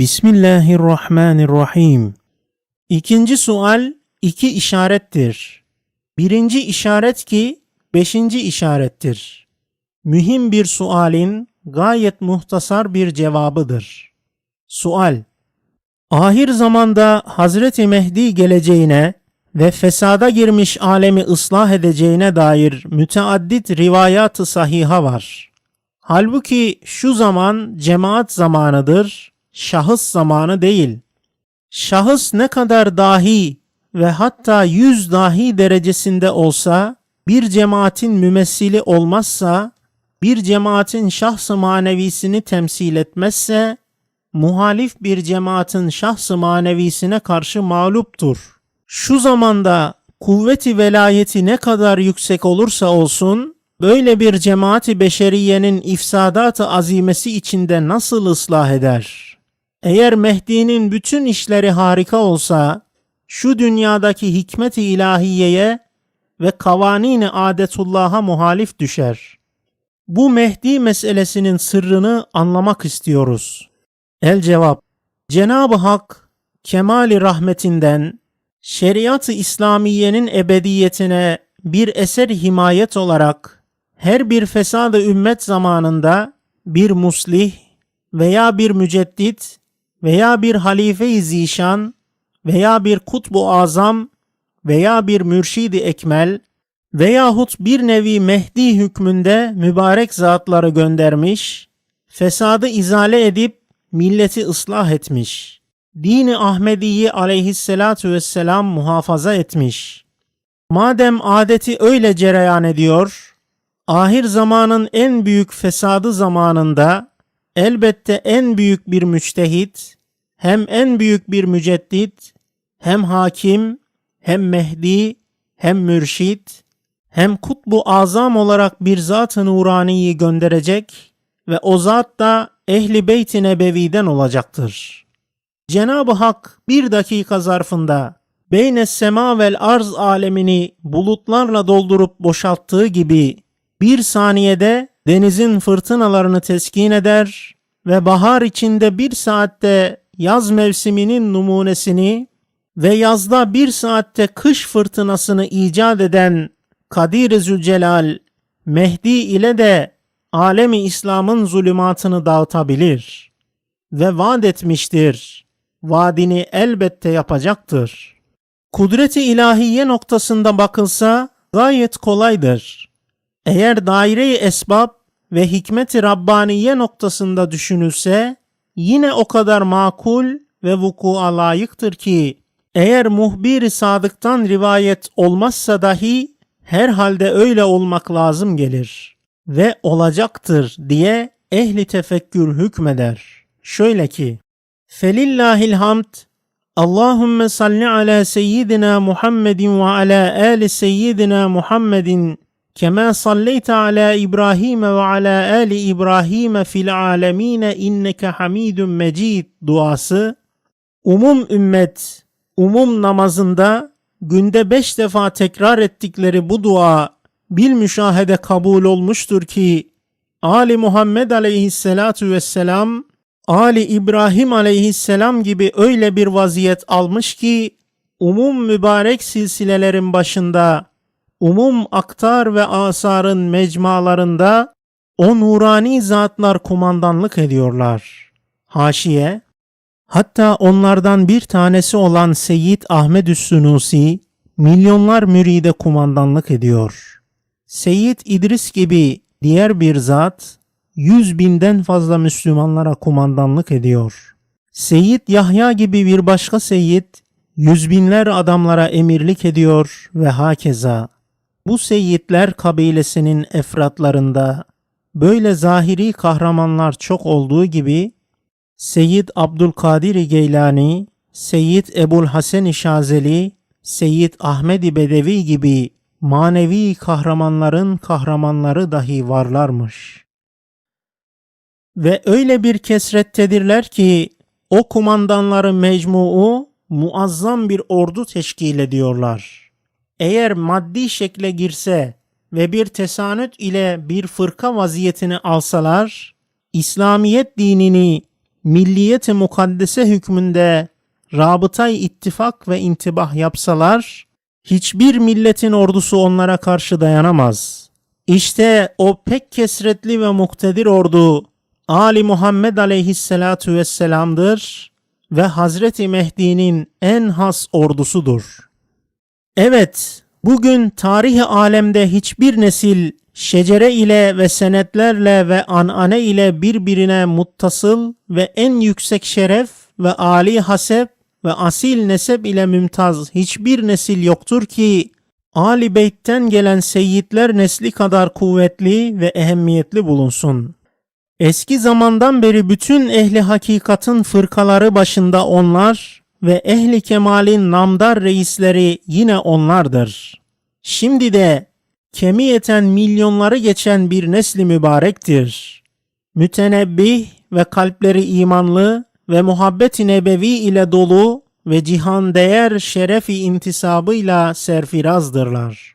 Bismillahirrahmanirrahim. İkinci sual iki işarettir. Birinci işaret ki beşinci işarettir. Mühim bir sualin gayet muhtasar bir cevabıdır. Sual Ahir zamanda Hazreti Mehdi geleceğine ve fesada girmiş alemi ıslah edeceğine dair müteaddit rivayat-ı sahiha var. Halbuki şu zaman cemaat zamanıdır, şahıs zamanı değil. Şahıs ne kadar dahi ve hatta yüz dahi derecesinde olsa, bir cemaatin mümessili olmazsa, bir cemaatin şahsı manevisini temsil etmezse, muhalif bir cemaatin şahsı manevisine karşı mağluptur. Şu zamanda kuvveti velayeti ne kadar yüksek olursa olsun, böyle bir cemaati beşeriyenin ifsadat-ı azimesi içinde nasıl ıslah eder? Eğer Mehdi'nin bütün işleri harika olsa, şu dünyadaki hikmet-i ilahiyeye ve kavanini adetullah'a muhalif düşer. Bu Mehdi meselesinin sırrını anlamak istiyoruz. El cevap Cenab-ı Hak kemali rahmetinden şeriat-ı İslamiyenin ebediyetine bir eser himayet olarak her bir fesad-ı ümmet zamanında bir muslih veya bir müceddit veya bir halife-i zişan veya bir kutbu azam veya bir mürşidi ekmel veyahut bir nevi Mehdi hükmünde mübarek zatları göndermiş, fesadı izale edip milleti ıslah etmiş. Dini Ahmediyi aleyhissalatu vesselam muhafaza etmiş. Madem adeti öyle cereyan ediyor, ahir zamanın en büyük fesadı zamanında elbette en büyük bir müçtehit, hem en büyük bir müceddit, hem hakim, hem Mehdi, hem mürşit, hem kutbu azam olarak bir zat-ı nuraniyi gönderecek ve o zat da ehli beyt-i nebeviden olacaktır. Cenab-ı Hak bir dakika zarfında beyne sema vel arz alemini bulutlarla doldurup boşalttığı gibi bir saniyede denizin fırtınalarını teskin eder ve bahar içinde bir saatte yaz mevsiminin numunesini ve yazda bir saatte kış fırtınasını icat eden Kadir-i Zülcelal Mehdi ile de alemi İslam'ın zulümatını dağıtabilir ve vaat etmiştir. Vaadini elbette yapacaktır. Kudreti ilahiye noktasında bakılsa gayet kolaydır. Eğer daire-i esbab ve hikmeti Rabbaniye noktasında düşünülse yine o kadar makul ve vuku'a layıktır ki eğer muhbir-i sadıktan rivayet olmazsa dahi herhalde öyle olmak lazım gelir ve olacaktır diye ehli tefekkür hükmeder. Şöyle ki Felillahil hamd Allahümme salli ala seyyidina Muhammedin ve ala ali seyyidina Muhammedin salleyte ala İbrahim ve ala ali İbrahim fil alemine inneke hamidun mecid duası umum ümmet umum namazında günde beş defa tekrar ettikleri bu dua bil müşahede kabul olmuştur ki Ali Muhammed aleyhisselatu vesselam Ali İbrahim aleyhisselam gibi öyle bir vaziyet almış ki umum mübarek silsilelerin başında umum aktar ve asarın mecmalarında o nurani zatlar kumandanlık ediyorlar. Haşiye Hatta onlardan bir tanesi olan Seyyid Ahmed Üssünusi milyonlar müride kumandanlık ediyor. Seyyid İdris gibi diğer bir zat yüz binden fazla Müslümanlara kumandanlık ediyor. Seyyid Yahya gibi bir başka seyyid yüz binler adamlara emirlik ediyor ve hakeza. Bu seyyidler kabilesinin efratlarında böyle zahiri kahramanlar çok olduğu gibi Seyyid Abdülkadir Geylani, Seyyid Ebul Hasan Şazeli, Seyyid Ahmed Bedevi gibi manevi kahramanların kahramanları dahi varlarmış. Ve öyle bir kesrettedirler ki o kumandanların mecmuu muazzam bir ordu teşkil ediyorlar. Eğer maddi şekle girse ve bir tesanüt ile bir fırka vaziyetini alsalar, İslamiyet dinini milliyeti mukaddese hükmünde rabıtay ittifak ve intibah yapsalar, hiçbir milletin ordusu onlara karşı dayanamaz. İşte o pek kesretli ve muktedir ordu, Ali Muhammed aleyhissalatu vesselam'dır ve Hazreti Mehdi'nin en has ordusudur. Evet, bugün tarihi alemde hiçbir nesil şecere ile ve senetlerle ve anane ile birbirine muttasıl ve en yüksek şeref ve âli hasep ve asil nesep ile mümtaz hiçbir nesil yoktur ki Ali Beyt'ten gelen seyyidler nesli kadar kuvvetli ve ehemmiyetli bulunsun. Eski zamandan beri bütün ehli hakikatın fırkaları başında onlar ve ehli kemalin namdar reisleri yine onlardır. Şimdi de kemiyeten milyonları geçen bir nesli mübarektir. Mütenebbih ve kalpleri imanlı ve muhabbet-i nebevi ile dolu ve cihan değer şerefi intisabıyla serfirazdırlar.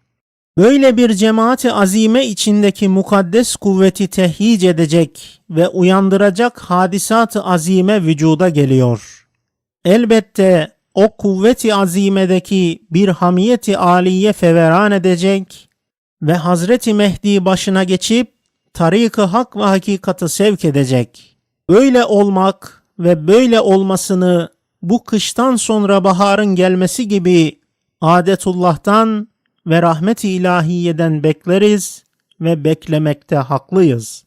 Böyle bir cemaati azime içindeki mukaddes kuvveti tehyic edecek ve uyandıracak hadisat-ı azime vücuda geliyor. Elbette o kuvveti azimedeki bir hamiyeti aliye feveran edecek ve Hazreti Mehdi başına geçip tarik-ı hak ve hakikatı sevk edecek. Böyle olmak ve böyle olmasını bu kıştan sonra baharın gelmesi gibi adetullah'tan ve rahmet-i ilahiyeden bekleriz ve beklemekte haklıyız.